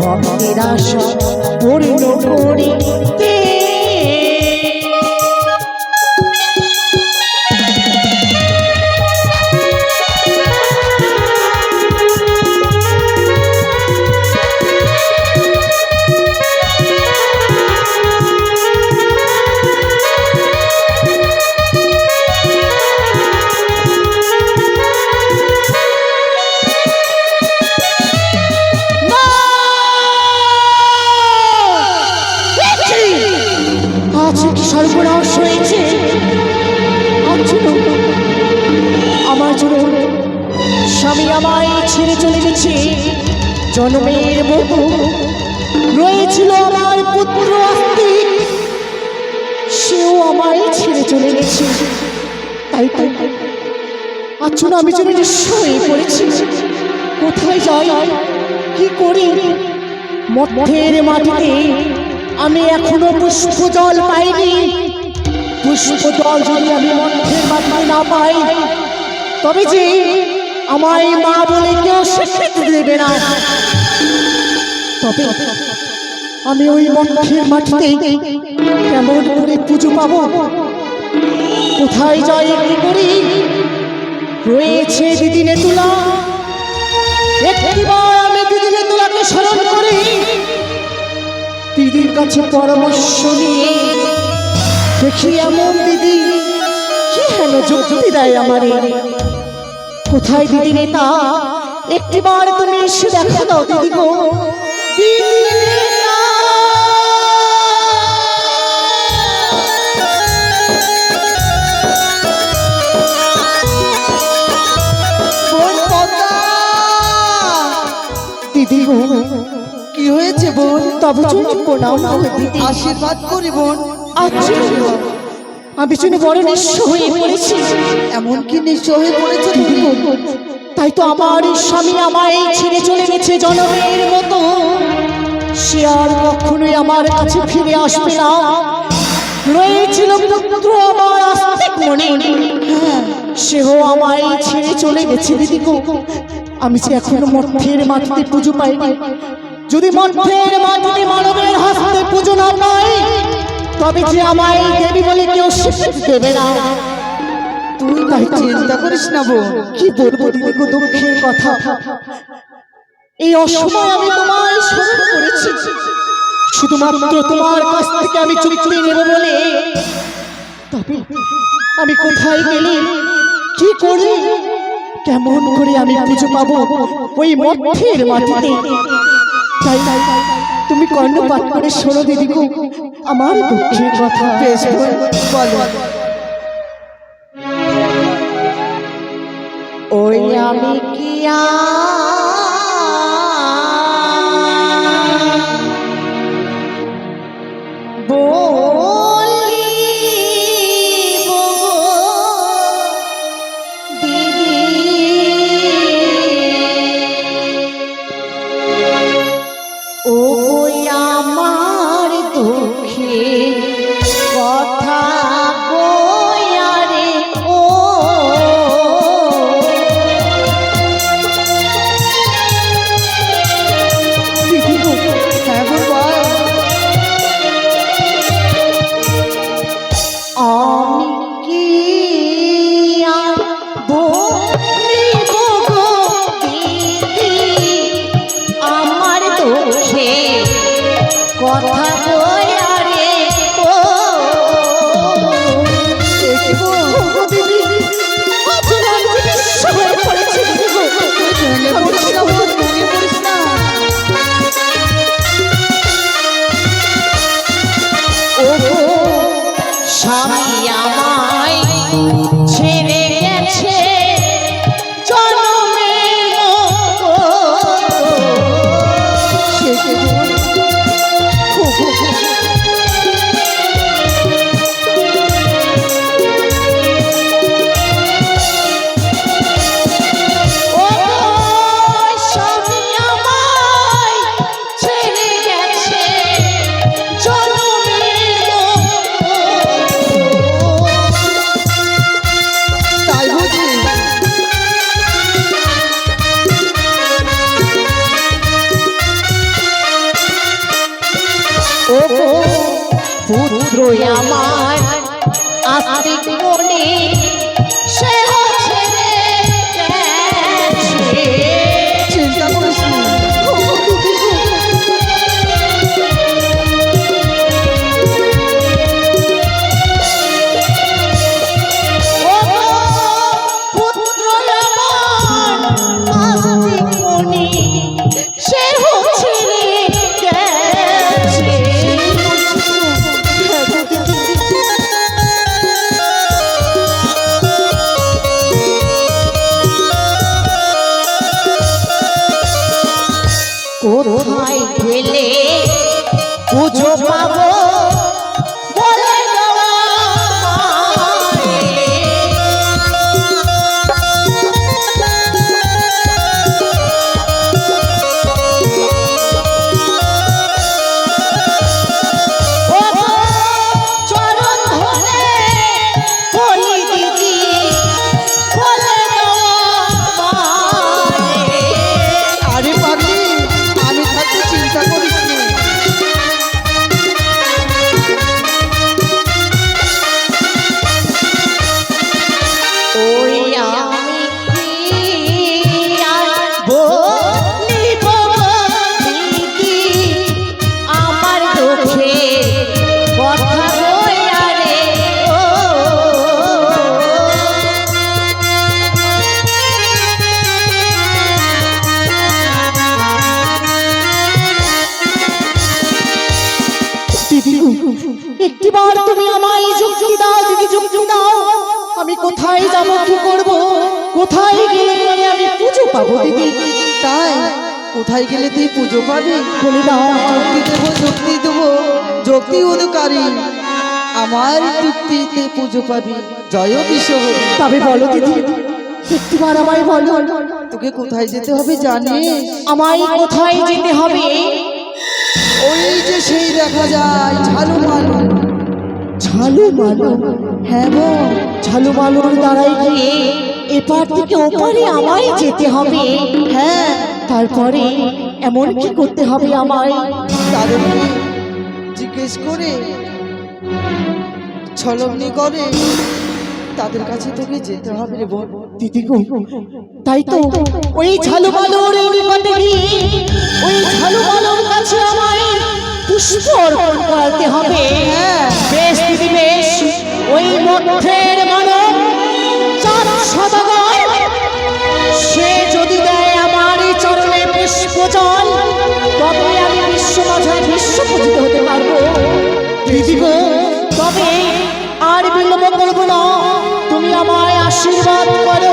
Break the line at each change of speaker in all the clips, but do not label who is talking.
ভক্তেরা সব পরিণ করে। চলে গেছে। তাই আজ জন্য আমি জন্য হয়ে পড়েছি। কোথায় যাই? কি করি? মঠের মাটিতে আমি এখনও পুষ্প জল পাইনি। পুষ্প জল যদি আমি মঠের মাটিতে না পাই, তবে যে আমায় মা বলে কেউ স্বীকৃতি দেবে না। তবে আমি ওই মঠের মাটিতে কেমন করে পুজো পাবো? কোথায় যাই করি? রয়েছে দিদিনে তুলা একটিবার আমি দিদিনে তুলাকে স্মরণ করি। দিদির কাছে পরামর্শ নিয়ে দেখি এমন দিদি, কি হেন যুক্তি দেয় আমারে। কোথায় দিদি নেতা? একটিবার তুমি এসে দেখো দাও দিদি গো। দিদি দিদি গো
কি হয়েছে বোন?
তবে নাও না দিদি।
আশীর্বাদ করি বোন।
আচ্ছা। আমি শুনে বড় নিঃস্ব হয়ে পড়েছি।
এমন কি নিশ্চয় হয়ে পড়েছে
দিদি? তাই তো আমার স্বামী আমায় ছেড়ে চলে গেছে জনমের মতো। সে আর কখনোই আমার কাছে ফিরে আসবে না। রয়েছিল পুত্র আমার আস্তিক মনে।
হ্যাঁ।
সেও আমায় ছেড়ে চলে গেছে দিদি আমি যে এখনও মঠের মাটিতে পুজো পাইনি। যদি মঠের মাটিতে মানবের হাতে পুজো না পাই তবে যে আমায় দেবী বলে কেউ দেবে না।
তুই তাই চিন্তা করিস না বোন
কি বলব দিদি গো দুঃখের কথা? এই অসময় আমি তোমায় স্মরণ করেছি। শুধুমাত্র তোমার কাছ থেকে আমি চুক্তি নেব বলে। তবে আমি কোথায় গেলে? কি করি কেমন করে আমি পুজো পাবো? ওই মঠের মাটিতে। তাই তাই তুমি কর্ণপাত করে শোনো দিদি গো। আমার দুঃখের কথা
বলো।
ওই আমি কি পুত্র আমার আস্তিক মনে। কোথায় গেলে দুঃখে কথা বইয়া রে ও দিদি একটিবার তুমি আমায় যুক্তি দাও দিদি যুক্তি দাও, আমি কোথায় যাব, কি করব? কোথায় গেলে আমি পুজো পাবো, দিদি?
কোথায় গেলে তুই পুজো পাবি?
বলে না
যুক্তি দেবো যুক্তি দেবো যুক্তি অনুকারী আমার যুক্তিতে পুজো পাবি। জয় বিশ্ব
তবে বলো দিদি একটিবার আমায় বলো।
তোকে কোথায় যেতে হবে জানিস?
আমায় কোথায় যেতে হবে?
ওই যে সেই দেখা যায় ঝালু মালু।
ঝালু মালো?
হ্যাঁ বোন
ঝালু মালোর দ্বারাই গিয়ে এপার থেকে ওপারে আমায় যেতে হবে?
হ্যাঁ।
তারপরে এমন কি করতে হবে আমায়?
তাদেরকে জিজ্ঞেস করে ছলমনি করে তাদের কাছে তোকে যেতে হবে রে বোন।
দিদি গো তাই তো ওই ঝালু মালোর নিকটে গিয়ে ওই ঝালু মালোর কাছে আমায় পুষ্প অর্পণ করতে হবে।
হ্যাঁ।
আশীর্বাদ করো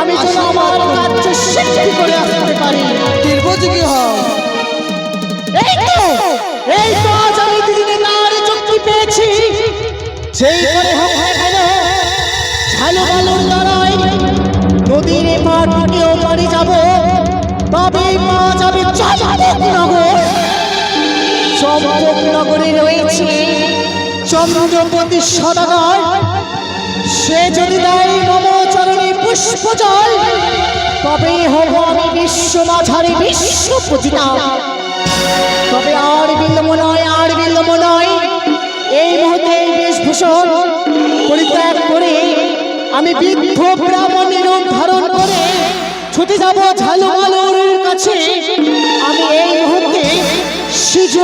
আমি যেন আমার কার্য সিদ্ধি করে আসতে পারি।
হও
এই তো এই তো আজ আমি দিদিকে তার চুক্তি পেয়েছি। সেই করে হোক না কেন ঝালু বালুর লড়াই নদীর এপার থেকে ওপারে যাব তবে পাওয়া যাবে চম্পক নগর চম্পক নগরে রয়েছে চন্দ্রপতি সদাগর সে যদি দেয় নমচরণে পুষ্প জল তবে হব আমি বিশ্ব মাঝারে বিশ্ব পূজিতা। তবে আর বিলম্ব নয়, আর বিলম্ব নয়, এই মুহূর্তে এই বেশভূষণ পরিত্যাগ করে আমি বৃদ্ধ ব্রাহ্মণের রূপ ধারণ করে ছুটে যাব ঝালু মালুর কাছে। আমি এই মুহূর্তে সিজু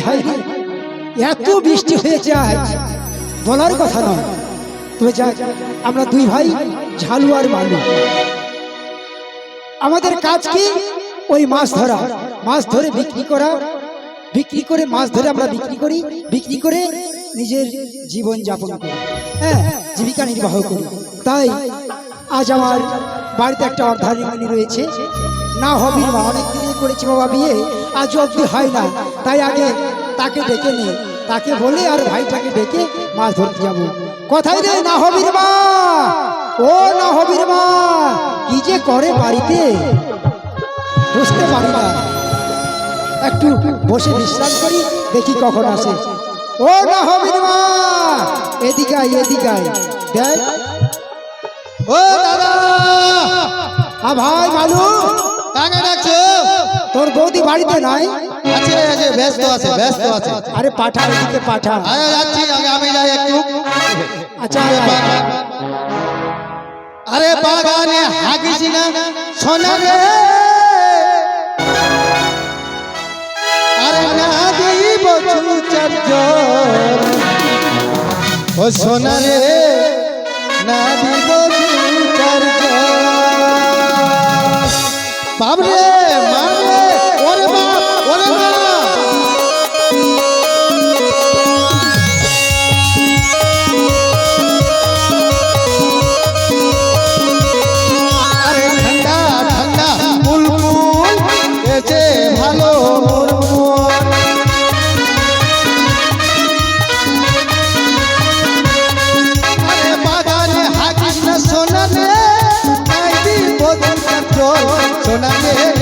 হায় হায়, এত বৃষ্টি হয়েছে আজ। বলার কথা নয়। তবে যাক আমরা দুই ভাই ঝালু আর মালু আমাদের কাজ কি? ওই মাছ ধরা। মাছ ধরে বিক্রি করা। বিক্রি করে মাছ ধরে আমরা বিক্রি করি। বিক্রি করে নিজের জীবন যাপন করি। হ্যাঁ জীবিকা নির্বাহ করি। তাই আজ আমার বাড়িতে একটা অর্ধাঙ্গিনী রয়েছে। না হবি মা, অনেক দিনই করেছি বাবা বিয়ে। আজ অব্দি হয় না। তাই আগে তাকে ডেকে নি। তাকে বলে, আর ভাইটাকে ডেকে মাছ ধরতে যাব। কোথায় রে, না হবির মা! ও না হবির মা! কি যে করে বাড়িতে? বুঝতে পারি না। একটু বসে বিশ্রাম করি, দেখি কখন আসে। ও না হবির মা! এদিকে আয় এদিকে আয়। দেখ।
ও দাদা!
আ ভাই বালু
কাকে ডাকছো?
তোর বৌদি বাড়িতে নাই?
আছে আছে ব্যস্ত আছে ব্যস্ত আছে।
আরে পাঠা এদিকে পাঠা।
আরে যাচ্ছি আগে আমি যাই একটু।
আচ্ছা।
আরে বাগানে হাগিস না সোনা রে। আরে না দিব চারজন ও সোনা রে না দিব বাবরে, মারবে, ওরে বাপ, ওরে মা আরে ঠান্ডা ঠান্ডা, বুলবুল এসে ভালো সোনা রে একদিন বদল চল না